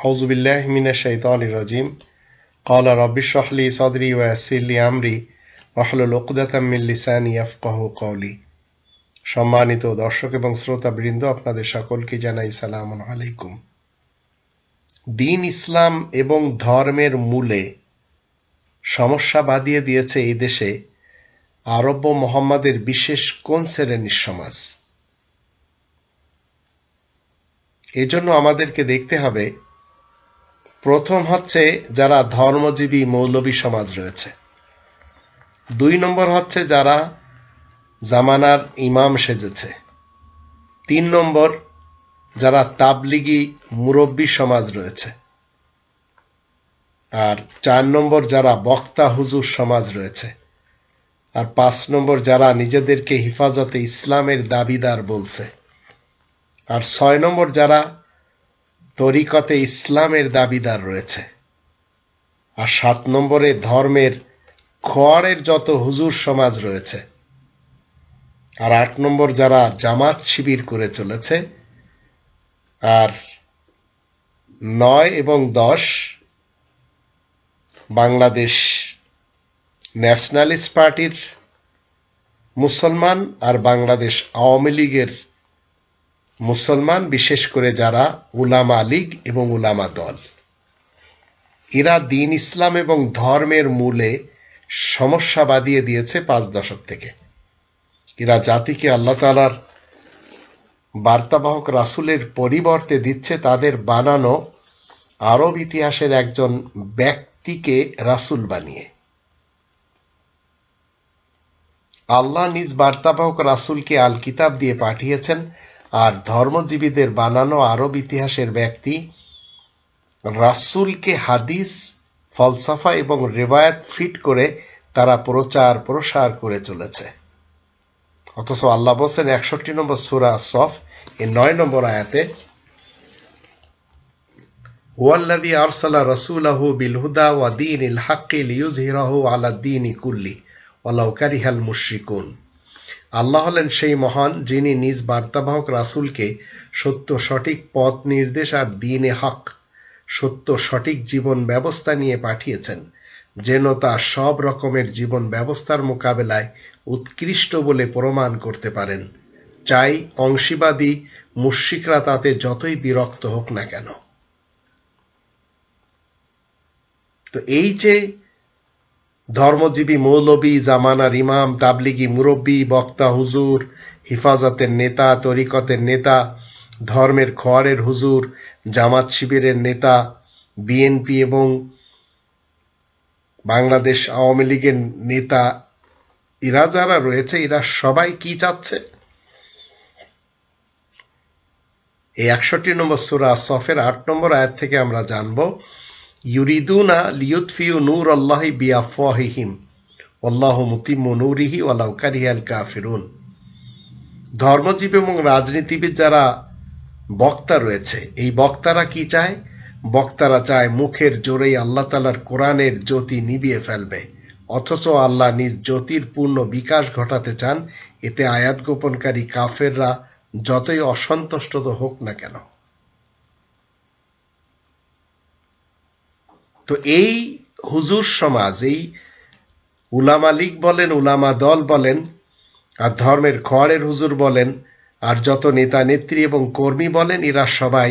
أعوذ بالله من الشيطان الرجيم قال رب اشرح لي صدري ويسر لي أمري واحلل عقدة من لساني يفقه قولي সম্মানিত দর্শক এবং শ্রোতা বৃন্দ আপনাদের সকলকে জানাই সালাম আলাইকুম দিন ইসলাম এবং ধর্মের মূলে সমস্যা বাদিয়ে দিয়েছে এই দেশে আরব্য মোহাম্মদের বিশেষ কোন শ্রেণির সমাজ? এজন্য আমাদেরকে দেখতে হবে, প্রথম হচ্ছে যারা ধর্মজীবী মৌলবী সমাজ রয়েছে। দুই নম্বর হচ্ছে যারা জামানার ইমাম সেজেছে। তিন নম্বর যারা তাবলিগি মুরব্বী সমাজ রয়েছে। আর চার নম্বর যারা বক্তা হুজুর সমাজ রয়েছে। আর পাঁচ নম্বর যারা নিজেদেরকে হেফাজতে ইসলামের দাবিদার বলছে। আর ছয় নম্বর যারা তরিকতে ইসলামের দাবিদার রয়েছে। আর সাত নম্বরে ধর্মের খোয়ারের যত হুজুর সমাজ রয়েছে। আর আট নম্বর যারা জামাত শিবির করে চলেছে। আর নয় এবং দশ বাংলাদেশ ন্যাশনালিস্ট পার্টির মুসলমান আর বাংলাদেশ আওয়ামী লীগের মুসলমান, বিশেষ করে যারা উলামা লীগ এবং উলামা দল। এরা দিন ইসলাম এবং ধর্মের মূলে সমস্যা বাদিয়ে দিয়েছে পাঁচ দশক থেকে। এরা জাতিকে আল্লাহ তালার বার্তাবাহক রাসুলের পরিবর্তে দিচ্ছে, তাদের বানানো আরব ইতিহাসের একজন ব্যক্তিকে রাসুল বানিয়ে। আল্লাহ নিজ বার্তাবাহক রাসুলকে আল কিতাব দিয়ে পাঠিয়েছেন আর ধর্মজীবীদের বানানো আরব ইতিহাসের ব্যক্তি। রাসুলকে হাদিস, ফলসাফা এবং রেবায়াত ফিট করে তারা প্রচার প্রসার করে চলেছে। অথচ আল্লাহ বলছেন একষট্টি নম্বর সুরা সফ এই নয় নম্বর আয়াতে ওয়াল্লাদি আরসালা রসুলাহু বিল হুদা ওয়া দিন ইল হাক্কি লিউজহিরাহু আলা দিন কুল্লি। ওয়ালাউ কারিহাল মুশরিকুন। আল্লাহ হলেন সেই মহান যিনি নিজ বার্তাবাহক রাসুলকে সত্য, সঠিক পথ, নির্দেশ আর দিনে হক, সত্য, সঠিক জীবন ব্যবস্থা নিয়ে পাঠিয়েছেন, যেন তা সব রকমের জীবন ব্যবস্থার মোকাবেলায় উৎকৃষ্ট বলে প্রমাণ করতে পারেন। চাই অংশীবাদী মুশিকরা তাতে যতই বিরক্ত হোক না কেন। তো এই যে ধর্মজীবী মৌলবী, জামানার ইমাম, তাবলিগি মুরব্বী, বক্তা, হুজুর, হিফাজতের নেতা, তরিকতের নেতা, ধর্মের খোয়ারের হুজুর, জামাত শিবিরের নেতা, বিএনপি এবং বাংলাদেশ আওয়ামী লীগের নেতা। এরা যারা রয়েছে, এরা সবাই কি চাচ্ছে? এই একষট্টি নম্বর সুরা সফের আট নম্বর আয়াত থেকে আমরা জানব ইউরিদুনা লিউৎফিউ নূর আল্লাহি বিয়াফিহিম আল্লাহ মুতিম্মু নূরিহি ওয়ালাউ কারিহাল কাফিরুন। ধর্মজীবী এবং রাজনীতিবিদ যারা বক্তা রয়েছে, এই বক্তারা কি চায়? বক্তারা চায় মুখের জোরেই আল্লাহ তালার কোরআনের জ্যোতি নিবিয়ে ফেলবে, অথচ আল্লাহ নিজ জ্যোতির পূর্ণ বিকাশ ঘটাতে চান। এতে আয়াত গোপনকারী কাফেররা যতই অসন্তুষ্ট হোক না কেন। তো এই হুজুর সমাজ, এই উলামা লীগ বলেন, উলামা দল বলেন, আর ধর্মের খড়ের হুজুর বলেন, আর যত নেতা নেত্রী এবং কর্মী বলেন, এরা সবাই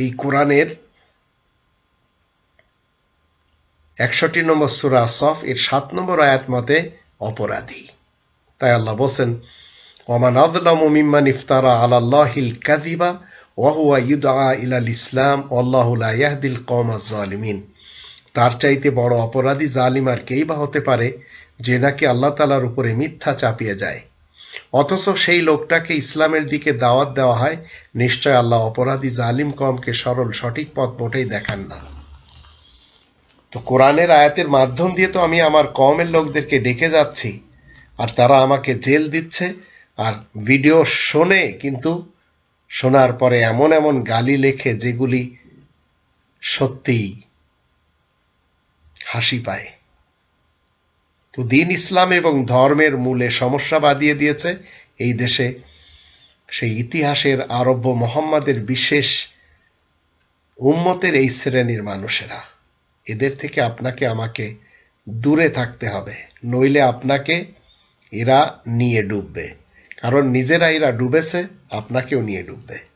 এই কোরআনের একষট্টি নম্বর সুরা সফ, এর সাত নম্বর আয়াত মতে অপরাধী। তাই আল্লাহ বলছেন, ওমান আদলাম মিম্মান ইফতারা আলাল্লাহিল কাজিবা ওয়াহুয়া ইউদা ইলাল ইসলাম আল্লাহ ইয়াহদিল কওমা জালিমিন তার চাইতে বড় অপরাধী জালিম আর কেই বা হতে পারে যে নাকি আল্লাহ তালার উপরে মিথ্যা চাপিয়ে যায়। অথচ সেই লোকটাকে ইসলামের দিকে দাওয়াত দেওয়া হয়, নিশ্চয় আল্লাহ অপরাধী জালিম কমকে সরল সঠিক পথ মোটেই দেখান না। তো কোরআনের আয়াতের মাধ্যম দিয়ে তো আমি আমার কমের লোকদেরকে ডেকে যাচ্ছি, আর তারা আমাকে জেল দিচ্ছে, আর ভিডিও শোনে, কিন্তু শোনার পরে এমন এমন গালি লেখে যেগুলি সত্যিই হাসি পায়। তো দিন ইসলাম এবং ধর্মের মূলে সমস্যা বাদিয়ে দিয়েছে এই দেশে সেই ইতিহাসের আরব্য মোহাম্মদের বিশেষ উম্মতের এই শ্রেণির মানুষেরা। এদের থেকে আপনাকে আমাকে দূরে থাকতে হবে, নইলে আপনাকে এরা নিয়ে ডুববে। কারণ নিজেরা এরা ডুবেছে, আপনাকেও নিয়ে ডুববে।